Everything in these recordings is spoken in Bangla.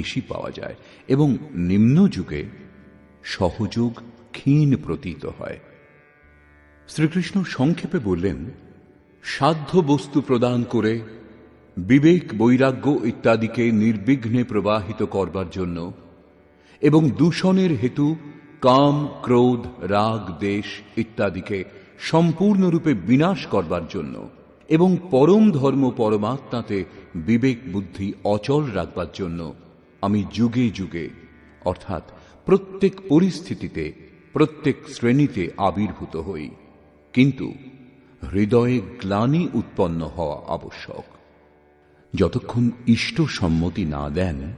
বেশি পাওয়া যায় এবং নিম্ন যুগে সহযোগ ক্ষীণ প্রতীত হয়। শ্রীকৃষ্ণ সংক্ষেপে বললেন, সাধ্য বস্তু প্রদান করে বিবেক, বৈরাগ্য ইত্যাদিকে নির্বিঘ্নে প্রবাহিত করবার জন্য এবং দূষণের হেতু কাম, ক্রোধ, রাগ, দেশ ইত্যাদিকে সম্পূর্ণরূপে বিনাশ করবার জন্য এবং পরম ধর্ম পরমাত্মাতে বিবেক, বুদ্ধি অচল রাখবার জন্য আমি যুগে যুগে, অর্থাৎ প্রত্যেক পরিস্থিতিতে, প্রত্যেক শ্রেণীতে আবির্ভূত হই। কিন্তু হৃদয়ে গ্লানি উৎপন্ন হওয়া আবশ্যক। যতক্ষণ ইষ্ট সম্মতি না দেন,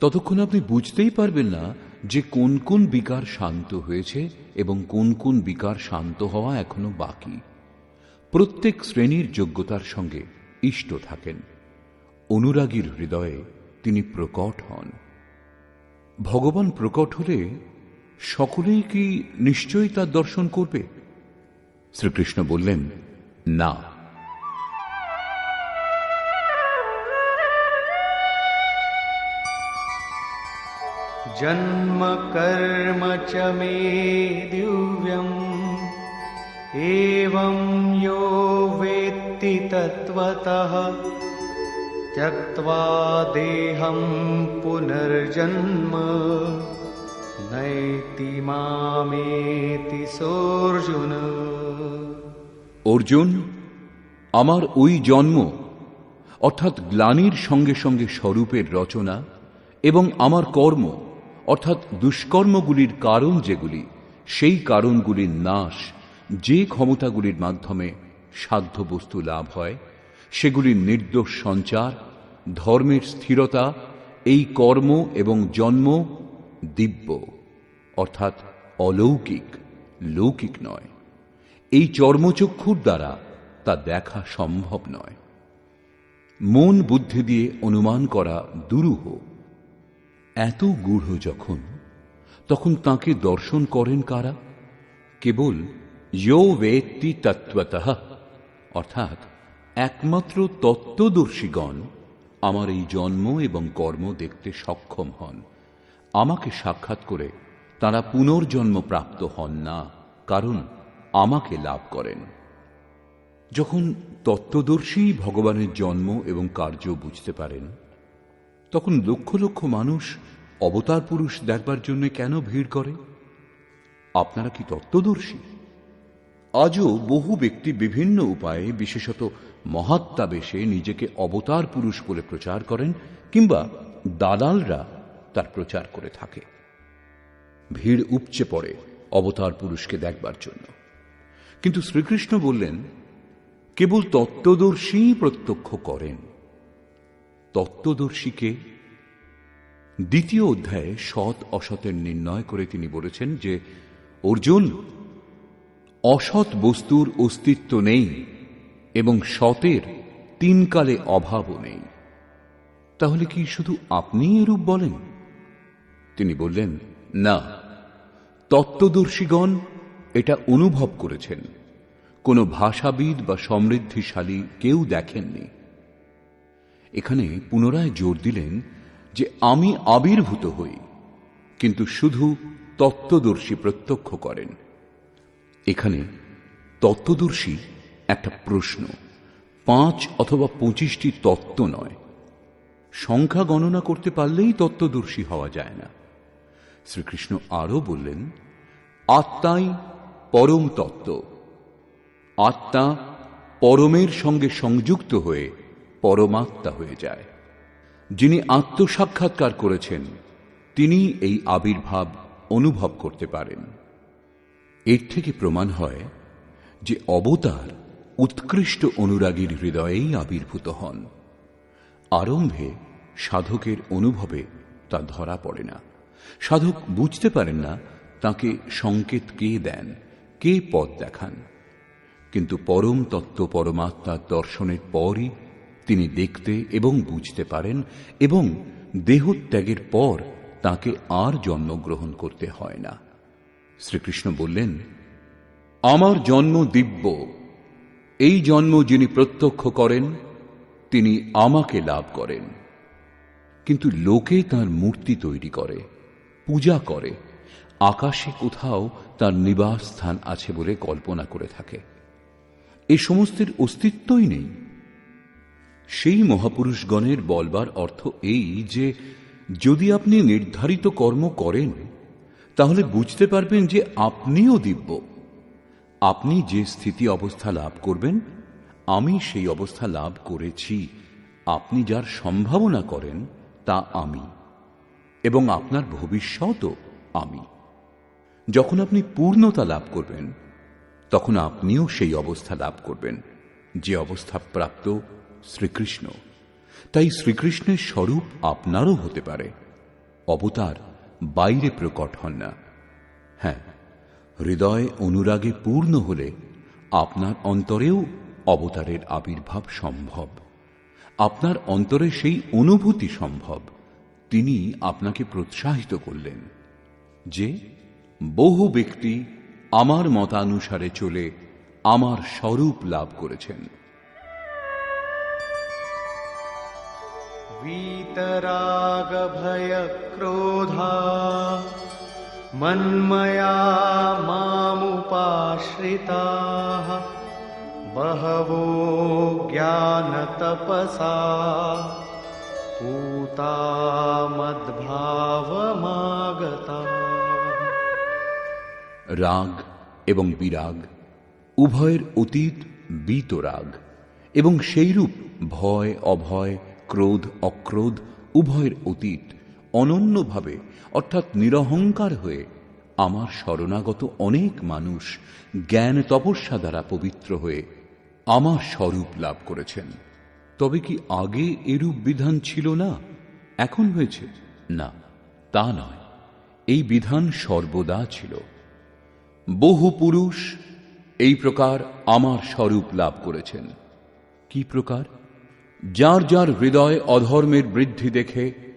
ততক্ষণ আপনি বুঝতেই পারবেন না যে কোন কোন বিকার শান্ত হয়েছে এবং কোন কোন বিকার শান্ত হওয়া এখনও বাকি। প্রত্যেক শ্রেণির যোগ্যতার সঙ্গে ইষ্ট থাকেন। অনুরাগীর হৃদয়ে তিনি প্রকট হন ভগবান প্রকট হলে সকলেই কি নিশ্চয়ই তার দর্শন করবে শ্রীকৃষ্ণ বললেন না जन्म कर्म च मे दिव्यम् एवं यो वेत्ति तत्त्वतः त्यक्त्वा देहं पुनर्जन्म नैति मामेति सोऽर्जुन অর্জুন আমার ওই জন্ম অর্থাৎ গ্লানির সঙ্গে সঙ্গে স্বরূপের রচনা এবং আমার কর্ম অর্থাৎ দুষ্কর্মগুলির কারণ যেগুলি সেই কারণগুলির নাশ যে ক্ষমতাগুলির মাধ্যমে সাধ্য বস্তু লাভ হয় সেগুলির নির্দোষ সঞ্চার ধর্মের স্থিরতা, এই কর্ম এবং জন্ম দিব্য, অর্থাৎ অলৌকিক, লৌকিক নয়। এই চর্মচক্ষুর দ্বারা তা দেখা সম্ভব নয়। মন বুদ্ধি দিয়ে অনুমান করা দুরূহ। এত গূঢ় যখন, তখন তাকে দর্শন করেন কারা? কেবল ইয়ো বেত্তি তত্ত্বত অর্থাৎ একমাত্র তত্ত্বদর্শীগণ আমার এই জন্ম এবং কর্ম দেখতে সক্ষম হন। আমাকে সাক্ষাৎ করে তারা পুনর্জন্ম প্রাপ্ত হন না, কারণ আমাকে লাভ করেন। যখন তত্ত্বদর্শী ভগবানের জন্ম এবং কার্য বুঝতে পারেন, তখন লক্ষ লক্ষ মানুষ অবতার পুরুষ দেখবার জন্য কেন ভিড় করে? আপনারা কি তত্ত্বদর্শী? আজও বহু ব্যক্তি বিভিন্ন উপায়ে, বিশেষত মহাত্মাবেশে নিজেকে অবতার পুরুষ বলে প্রচার করেন কিংবা দালালরা তার প্রচার করে থাকে। ভিড় উপচে পড়ে অবতার পুরুষকে দেখবার জন্য। কিন্তু শ্রীকৃষ্ণ বললেন, কেবল তত্ত্বদর্শী প্রত্যক্ষ করেন। তত্ত্বদর্শীকে দ্বিতীয় অধ্যায়ে সৎ অসতের নির্ণয় করে তিনি বলেছেন যে, অর্জুন, অসৎ বস্তুর অস্তিত্ব নেই। এবং সতের তিনকালে অভাবও নেই। তাহলে কি শুধু আপনি এরূপ বলেন? তিনি বললেন, না, তত্ত্বদর্শীগণ এটা অনুভব করেছেন। কোনো ভাষাবিদ বা সমৃদ্ধিশালী কেউ দেখেননি। এখানে পুনরায় জোর দিলেন যে আমি আবির্ভূত হই, কিন্তু শুধু তত্ত্বদর্শী প্রত্যক্ষ করেন। এখানে তত্ত্বদর্শী একটা প্রশ্ন। পাঁচ অথবা পঁচিশটি তত্ত্ব নয়। সংখ্যা গণনা করতে পারলেই তত্ত্বদর্শী হওয়া যায় না। শ্রীকৃষ্ণ আরও বললেন, আত্মাই পরম তত্ত্ব। আত্মা পরমের সঙ্গে সংযুক্ত হয়ে পরমাত্মা হয়ে যায়। যিনি আত্মসাক্ষাৎকার করেছেন, তিনি এই আবির্ভাব অনুভব করতে পারেন। এর থেকে প্রমাণ হয় যে অবতার উৎকৃষ্ট অনুরাগীর হৃদয়েই আবির্ভূত হন। আরম্ভে সাধকের অনুভবে তা ধরা পড়ে না। সাধক বুঝতে পারেন না তাকে সংকেত কে দেন, কে পথ দেখান। কিন্তু পরম তত্ত্ব পরমাত্মার দর্শনের পরই তিনি দেখতে এবং বুঝতে পারেন এবং দেহত্যাগের পর তাকে আর জন্মগ্রহণ করতে হয় না। শ্রীকৃষ্ণ বললেন, আমার জন্ম দিব্য এই জন্ম যিনি প্রত্যক্ষ করেন, তিনি আমাকে লাভ করেন। কিন্তু লোকে তার মূর্তি তৈরি করে, পূজা করে। আকাশে কোথাও তার নিবাস স্থান আছে বলে কল্পনা করে থাকে। এ সমস্তের অস্তিত্বই নেই। সেই মহাপুরুষগণের বলবার অর্থ এই যে, যদি আপনি নির্ধারিত কর্ম করেন, তাহলে বুঝতে পারবেন যে আপনিও দিব্য। আপনি যে স্থিতি অবস্থা লাভ করবেন, আমি সেই অবস্থা লাভ করেছি। আপনি যার সম্ভাবনা করেন, তা আমি। এবং আপনার ভবিষ্যতও আমি। যখন আপনি পূর্ণতা লাভ করবেন, তখন আপনিও সেই অবস্থা লাভ করবেন, যে অবস্থা প্রাপ্ত শ্রীকৃষ্ণ। তাই শ্রীকৃষ্ণের স্বরূপ আপনারও হতে পারে। অবতার বাইরে প্রকট হন না। হ্যাঁ হৃদয় অনুরাগে পূর্ণ হলে আপনার অন্তরেও অবতারের আবির্ভাব সম্ভব আপনার অন্তরে সেই অনুভূতি সম্ভব তিনি আপনাকে প্রোৎসাহিত করলেন যে বহু ব্যক্তি আমার মতানুসারে চলে আমার স্বরূপ লাভ করেছেন वीतरागभयक्रोधा मन्मया मामुपाश्रिताः बहवो ज्ञानतपसा पूता मद्भावमागता রাগ এবং বিরাগ উভয়ের অতীত বিতরাগ এবং সেইরূপ ভয় অভয় ক্রোধ অক্রোধ উভয়ের অতীত অনন্যভাবে, অর্থাৎ নিরহংকার হয়ে আমার শরণাগত অনেক মানুষ জ্ঞান তপস্যা দ্বারা পবিত্র হয়ে আমার স্বরূপ লাভ করেছেন। তবে কি আগে এরূপ বিধান ছিল না? এখন হয়েছে? না, তা নয়। এই বিধান সর্বদা ছিল। বহু পুরুষ এই প্রকার আমার স্বরূপ লাভ করেছেন। কি প্রকার? যার যার হৃদয় অধর্মের বৃদ্ধি দেখে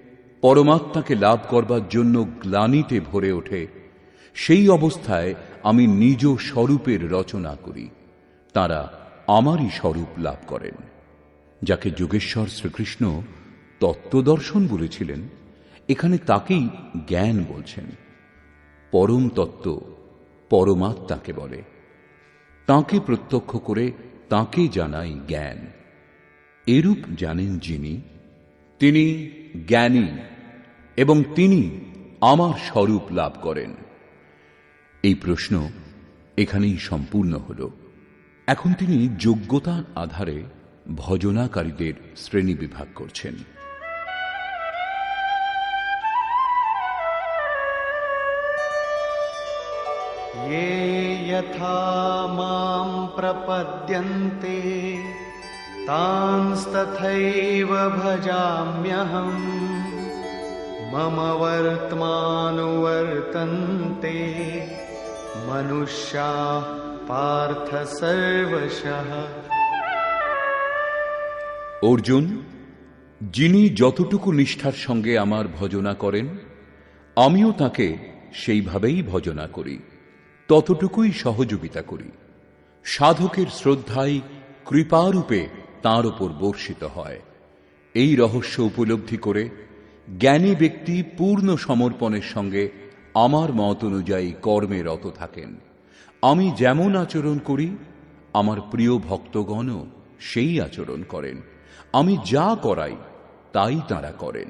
পরমাত্মাকে লাভ করবার জন্য গ্লানিতে ভরে ওঠে। সেই অবস্থায় আমি নিজ স্বরূপের রচনা করি। তারা আমারই স্বরূপ লাভ করেন। যাকে যোগেশ্বর শ্রীকৃষ্ণ তত্ত্বদর্শন বলেছিলেন, এখানে তাকেই জ্ঞান বলছেন। পরম তত্ত্ব পরমাত্মাকে বলে। তাকে প্রত্যক্ষ করে তাকে জানাই জ্ঞান। এরূপ জানেন যিনি, তিনি জ্ঞানী। এবং তিনি আমার স্বরূপ লাভ করেন এই প্রশ্ন এখানেই সম্পূর্ণ হল এখন তিনি যোগ্যতার আধারে ভজনাকারীদের শ্রেণী বিভাগ করছেন ये यथा मां प्रपद्यन्ते तांस्तथैव भजाम्यहम् मम वर्त्मानुवर्तन्ते मनुष्याः पार्थ सर्वशः অর্জুন যিনি যতটুকু নিষ্ঠার সঙ্গে আমার ভজনা করেন আমিও তাকে সেইভাবেই ভজনা করি ততটুকুই সহযোগিতা করি সাধকের শ্রদ্ধাই কৃপারূপে তাঁর ওপর বর্ষিত হয় এই রহস্য উপলব্ধি করে জ্ঞানী ব্যক্তি পূর্ণ সমর্পণের সঙ্গে আমার মত অনুযায়ী কর্মে রত থাকেন। আমি যেমন আচরণ করি, আমার প্রিয় ভক্তগণও সেই আচরণ করেন। আমি যা করাই, তাই তারা করেন।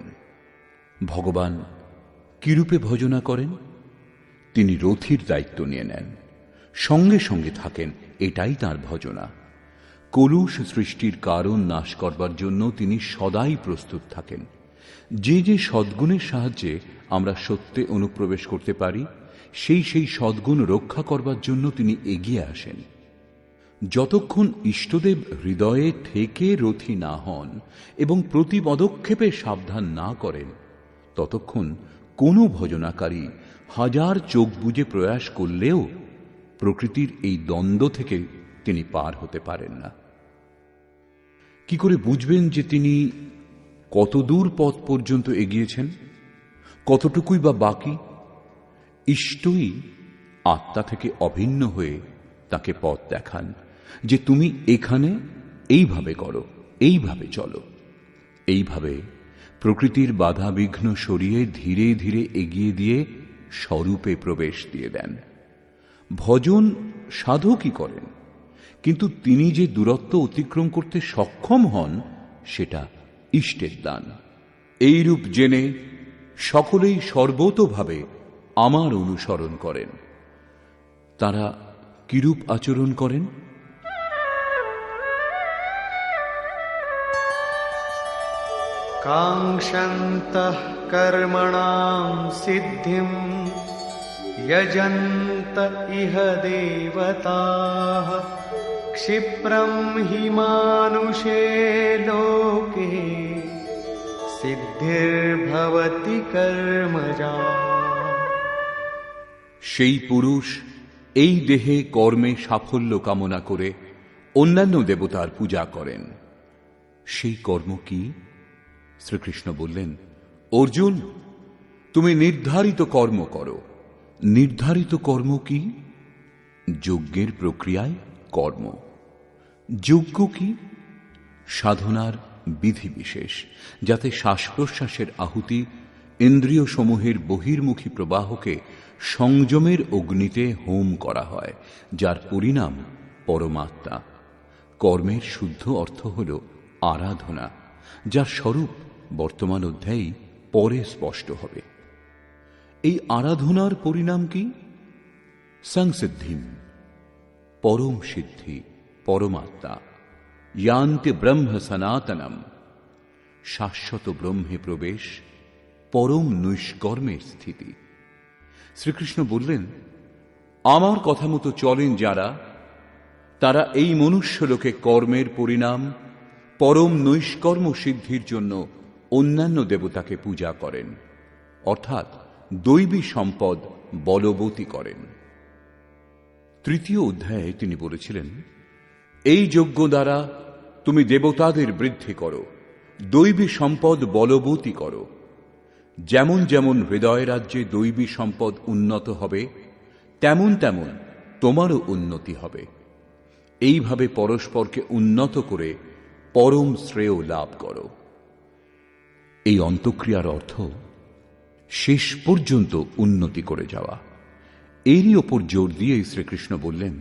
ভগবান কিরূপে ভজনা করেন? তিনি রথির দায়িত্ব নিয়ে নেন। সঙ্গে সঙ্গে থাকেন, এটাই তার ভজনা। কলুষ সৃষ্টির কারণ নাশ করবার জন্য তিনি সদাই প্রস্তুত থাকেন। যে যে সদ্গুণের সাহায্যে আমরা সত্যে অনুপ্রবেশ করতে পারি, সেই সেই সদ্গুণ রক্ষা করবার জন্য তিনি এগিয়ে আসেন। যতক্ষণ ইষ্টদেব হৃদয়ে থেকে রথি না হন এবং প্রতি পদক্ষেপে সাবধান না করেন, ততক্ষণ কোনো ভজনাকারী হাজার চোখ বুজে প্রয়াস করলেও প্রকৃতির এই দ্বন্দ্ব থেকে তিনি পার হতে পারেন না। কি করে বুঝবেন যে তিনি কত দূর পথ পর্যন্ত এগিয়েছেন? কতটুকুই বা বাকি? ইষ্টই আত্মা থেকে অভিন্ন হয়ে তাকে পথ দেখান যে তুমি এখানে এইভাবে করো, এইভাবে চলো। এইভাবে প্রকৃতির বাধা বিঘ্ন সরিয়ে ধীরে ধীরে এগিয়ে দিয়ে স্বরূপে প্রবেশ দিয়ে দেন। ভজন সাধকই করেন, কিন্তু তিনি যে দূরত্ব অতিক্রম করতে সক্ষম হন, সেটা ইষ্টের দান এইরূপ জেনে সকলেই সর্বতোভাবে আমার অনুসরণ করেন তারা কিরূপ আচরণ করেন काङ्क्षन्तः कर्मणां सिद्धिं यजन्त इह देवताः क्षिप्रं हि मानुषे लोके সিদ্ধির্ভবতি কর্মজা সেই পুরুষ এই দেহে কর্মে সাফল্য কামনা করে অন্যান্য দেবতার পূজা করেন। সেই কর্ম কি? শ্রীকৃষ্ণ বললেন, অর্জুন, তুমি নির্ধারিত কর্ম করো। নির্ধারিত কর্ম কি? যজ্ঞের প্রক্রিয়ায় কর্ম। যজ্ঞ কি? সাধনার বিধিবিশেষ, যাতে শ্বাস প্রশ্বাসের আহুতি ইন্দ্রিয় সমূহের বহির্মুখী প্রবাহকে সংযমের অগ্নিতে হোম করা হয়, যার পরিণাম পরমাত্মা। কর্মের শুদ্ধ অর্থ হল আরাধনা, যার স্বরূপ বর্তমান অধ্যায়ই পরে স্পষ্ট হবে। এই আরাধনার পরিণাম কি? সংসিদ্ধিম, পরম সিদ্ধি, পরমাত্মা। ইয়ান্তে ব্রহ্ম সনাতনম শাশ্বত ব্রহ্মে প্রবেশ পরম নৈষ্কর্মের স্থিতি শ্রীকৃষ্ণ বললেন আমার কথা মতো চলেন যারা, তারা এই মনুষ্যলোকে কর্মের পরিণাম, পরম নৈষ্কর্ম সিদ্ধির জন্য অন্যান্য দেবতাকে পূজা করেন, অর্থাৎ দৈবী সম্পদ বলবতী করেন। তৃতীয় অধ্যায়ে তিনি বলেছিলেন এই যজ্ঞ দ্বারা তুমি দেবতাদের বৃদ্ধি করো, দৈবী সম্পদ বলবতী করো। যেমন যেমন হৃদয় রাজ্যে দৈবী সম্পদ উন্নত হবে, তেমন তেমন তোমারও উন্নতি হবে। এইভাবে পরস্পরকে উন্নত করে পরম শ্রেয় লাভ করো। এই অন্তক্রিয়ার অর্থ, শেষ পর্যন্ত উন্নতি করে যাওয়া। এরই ওপর জোর দিয়ে শ্রীকৃষ্ণ বললেন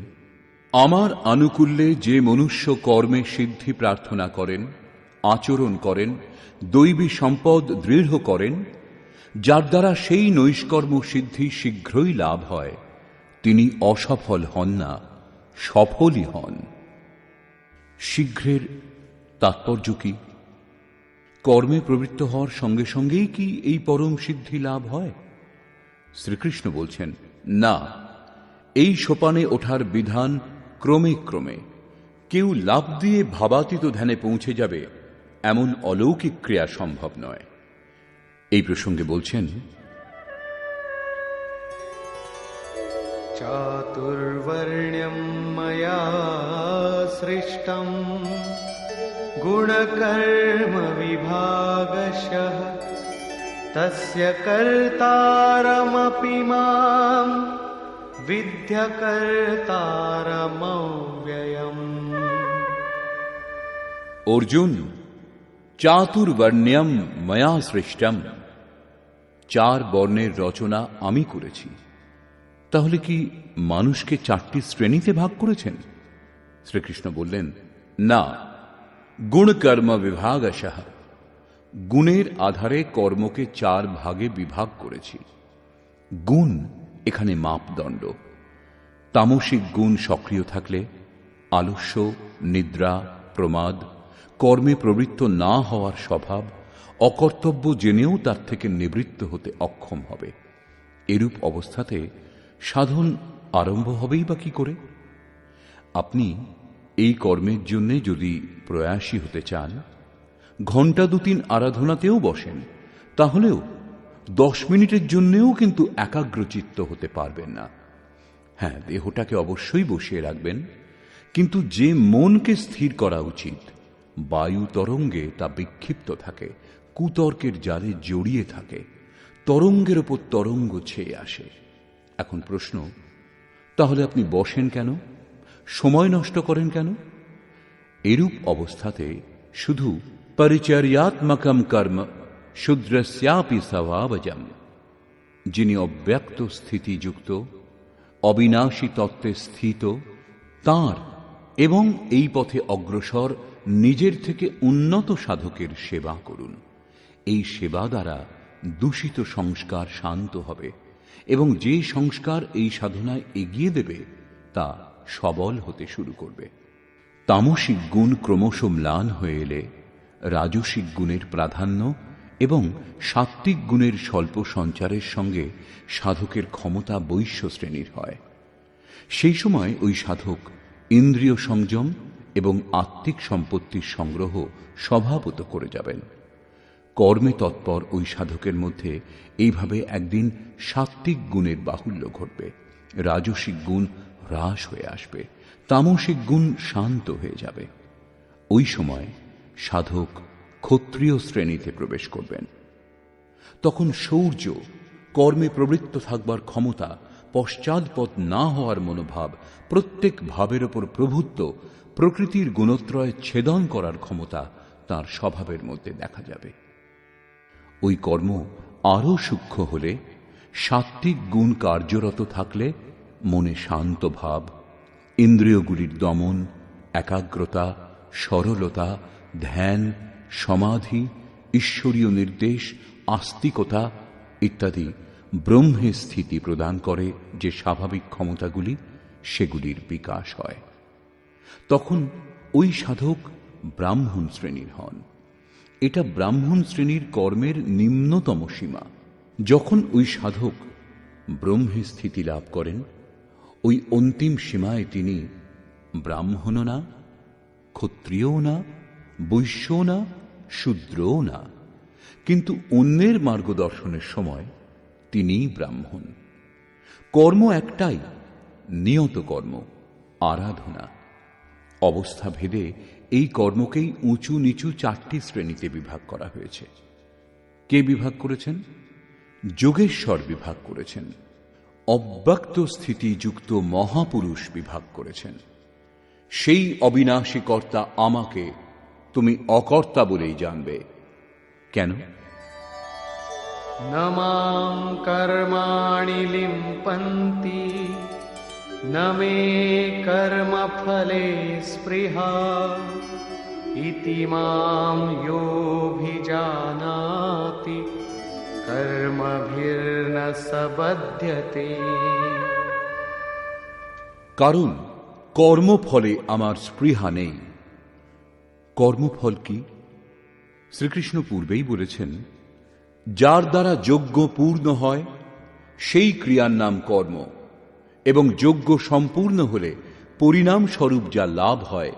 আমার আনুকূল্যে যে মনুষ্য কর্মে সিদ্ধি প্রার্থনা করেন, আচরণ করেন, দৈবী সম্পদ দৃঢ় করেন, যার দ্বারা সেই নৈষ্কর্ম সিদ্ধি শীঘ্রই লাভ হয়, তিনি অসফল হন না, সফলই হন। শীঘ্রের তাৎপর্য কি? কর্মে প্রবৃত্ত হওয়ার সঙ্গে সঙ্গেই কি এই পরম সিদ্ধি লাভ হয়? শ্রীকৃষ্ণ বলছেন, না, এই সোপানে ওঠার বিধান ক্রমে ক্রমে কেউ লাভ দিয়ে ভাবাতীত ধ্যানে পৌঁছে যাবে এমন অলৌকিক ক্রিয়া সম্ভব নয়। এই প্রসঙ্গে বলছেন, চাতুর্বর্ণ্যম ময়া সৃষ্ট গুণকর্ম বিভাগশ তস্য विद्यकर्तारमव्ययम् অর্জুন চাতুর্বর্ণ্যম ময়া সৃষ্টম চার বর্ণের রচনা আমি করেছি তাহলে কি মানুষকে চারটি শ্রেণীতে ভাগ করেছেন শ্রীকৃষ্ণ বললেন না গুণ কর্ম বিভাগ গুণের আধারে কর্মকে চার ভাগে বিভাগ করেছি গুণ এখানে মাপদণ্ড। তামসিক গুণ সক্রিয় থাকলে আলস্য, নিদ্রা, প্রমাদ, কর্মে প্রবৃত্ত না হওয়ার স্বভাব, অকর্তব্য জেনেও তার থেকে নিবৃত্ত হতে অক্ষম হবে। এরূপ অবস্থাতে সাধন আরম্ভ হবেই বা কি করে? আপনি এই কর্মের জন্যে যদি প্রয়াসী হতে চান ঘণ্টা দু তিন আরাধনাতেও বসেন, তাহলেও দশ মিনিটের জন্যেও কিন্তু একাগ্রচিত্ত হতে পারবেন না। হ্যাঁ দেহটাকে অবশ্যই বসিয়ে রাখবেন। কিন্তু যে মনকে স্থির করা উচিত, বায়ু তরঙ্গে তা বিক্ষিপ্ত থাকে, কুতর্কের জালে জড়িয়ে থাকে, তরঙ্গের ওপর তরঙ্গ ছেয়ে আসে। এখন প্রশ্ন, তাহলে আপনি বসেন কেন? সময় নষ্ট করেন কেন? এরূপ অবস্থাতে শুধু পরিচর্যাত্মকম কর্ম শূদ্রস্যাপি স্বভাবজম, যিনি অব্যক্ত স্থিতিযুক্ত, অবিনাশী তত্ত্বে স্থিত, তার এবং এই পথে অগ্রসর নিজের থেকে উন্নত সাধকের সেবা করুন। এই সেবা দ্বারা দূষিত সংস্কার শান্ত হবে এবং যে সংস্কার এই সাধনায় এগিয়ে দেবে, তা সবল হতে শুরু করবে। তামসিক গুণ ক্রমশ ম্লান হয়ে এলে রাজসিক গুণের প্রাধান্য এবং সাত্ত্বিক গুণের স্বল্প সঞ্চারের সঙ্গে সাধকের ক্ষমতা বৈশ্য শ্রেণির হয়। সেই সময় ওই সাধক ইন্দ্রিয় সংযম এবং আত্মিক সম্পত্তির সংগ্রহ স্বভাবত করে যাবেন। কর্মে তৎপর ওই সাধকের মধ্যে এইভাবে একদিন সাত্ত্বিক গুণের বাহুল্য ঘটবে। রাজসিক গুণ হ্রাস হয়ে আসবে। তামসিক গুণ শান্ত হয়ে যাবে। ওই সময় সাধক ক্ষত্রিয় শ্রেণীতে প্রবেশ করবেন। তখন শৌর্য কর্মে প্রবৃত্ত থাকবার ক্ষমতা পশ্চাৎপদ না হওয়ার মনোভাব প্রত্যেক ভাবের ওপর প্রভুত্ব, প্রকৃতির গুণত্রয় ছেদন করার ক্ষমতা তার স্বভাবের মধ্যে দেখা যাবে। ওই কর্ম আরও সূক্ষ্ম হলে, সাত্ত্বিক গুণ কার্যরত থাকলে মনে শান্ত ভাব, ইন্দ্রিয়গুলির দমন, একাগ্রতা, সরলতা, ধ্যান সমাধি, ঈশ্বরীয় নির্দেশ, আস্তিকতা ইত্যাদি ব্রহ্মে স্থিতি প্রদান করে যে স্বাভাবিক ক্ষমতাগুলি, সেগুলির বিকাশ হয়। তখন ওই সাধক ব্রাহ্মণ শ্রেণির হন। এটা ব্রাহ্মণ শ্রেণির কর্মের নিম্নতম সীমা। যখন ওই সাধক ব্রহ্মে স্থিতি লাভ করেন, ওই অন্তিম সীমায় তিনি ব্রাহ্মণও না, ক্ষত্রিয়ও না, বৈশ্যও না শূদ্রও না, কিন্তু অন্যের মার্গদর্শনের সময় তিনিই ব্রাহ্মণ। কর্ম একটাই, নিয়ত কর্ম, আরাধনা। অবস্থা ভেদে এই কর্মকেই উঁচু নিচু চারটি শ্রেণীতে বিভাগ করা হয়েছে। কে বিভাগ করেছেন? যোগেশ্বর বিভাগ করেছেন। অব্যক্ত স্থিতিযুক্ত মহাপুরুষ বিভাগ করেছেন। সেই অবিনাশী কর্তা আমাকে তুমি অকর্তা বলেই জানবে। কেন? নমাম কর্মাণি লিম্পন্তি নমে কর্ম ফলে স্পৃহা ইতি মাম কর্ম কর্মভির্ন সবধ্যতে কারণ কর্মফলে আমার স্পৃহা নেই। কর্মফল কি? শ্রীকৃষ্ণ পূর্বেই বলেছেন, যার দ্বারা যজ্ঞ পূর্ণ হয়, সেই ক্রিয়ার নাম কর্ম, এবং যজ্ঞ সম্পূর্ণ হলে পরিণাম স্বরূপ যা লাভ হয়,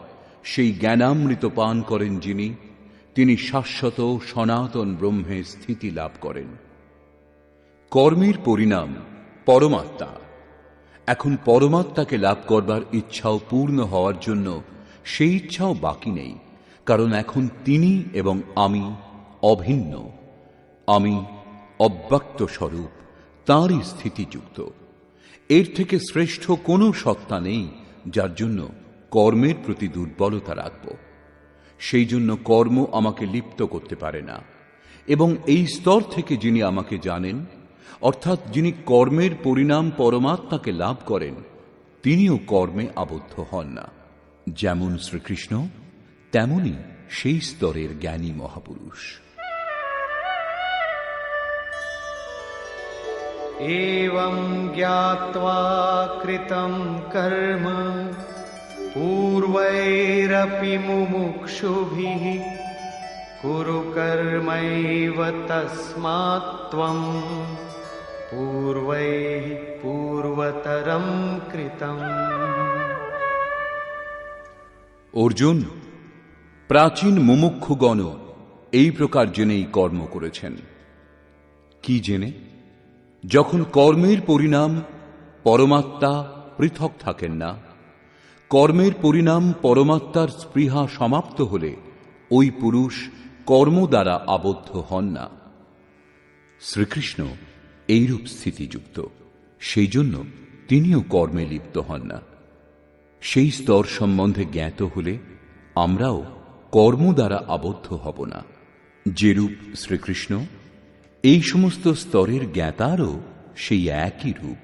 সেই জ্ঞানামৃত পান করেন যিনি, তিনি শাশ্বত সনাতন ব্রহ্মে স্থিতি লাভ করেন। কর্মের পরিণাম পরমাত্মা। এখন পরমাত্মাকে লাভ করবার ইচ্ছাও পূর্ণ হওয়ার জন্য সেই ইচ্ছাও বাকি নেই। কারণ এখন তিনি এবং আমি অভিন্ন। আমি অব্যক্ত স্বরূপ, তাঁরই স্থিতিযুক্ত। এর থেকে শ্রেষ্ঠ কোনো সত্তা নেই যার জন্য কর্মের প্রতি দুর্বলতা রাখব। সেই জন্য কর্ম আমাকে লিপ্ত করতে পারে না এবং এই স্তর থেকে যিনি আমাকে জানেন, অর্থাৎ যিনি কর্মের পরিণাম পরমাত্মাকে লাভ করেন, তিনিও কর্মে আবদ্ধ হন না। যেমন শ্রীকৃষ্ণ তেমনি সেই স্তরের জ্ঞানী মহাপুরুষ एवं ज्ञात्वा कृतं कर्म पूर्वैरपि मुमुक्षुभिः कुरु कर्मैव तस्मात् त्वं पूर्वैः पूर्वतरं कृतम् অর্জুন প্রাচীন মুমুক্ষুগণ এই প্রকার জেনেই কর্ম করেছেন। কি জেনে? যখন কর্মের পরিণাম পরমাত্মা পৃথক থাকেন না, কর্মের পরিণাম পরমাত্মার স্পৃহা সমাপ্ত হলে ওই পুরুষ কর্ম দ্বারা আবদ্ধ হন না। শ্রীকৃষ্ণ এইরূপ স্থিতিযুক্ত সেই জন্য তিনিও কর্মে লিপ্ত হন না। সেই স্তর সম্বন্ধে জ্ঞাত হলে আমরাও কর্ম দ্বারা আবদ্ধ হব না। যেরূপ শ্রীকৃষ্ণ এই সমস্ত স্তরের জ্ঞাতারও সেই একই রূপ।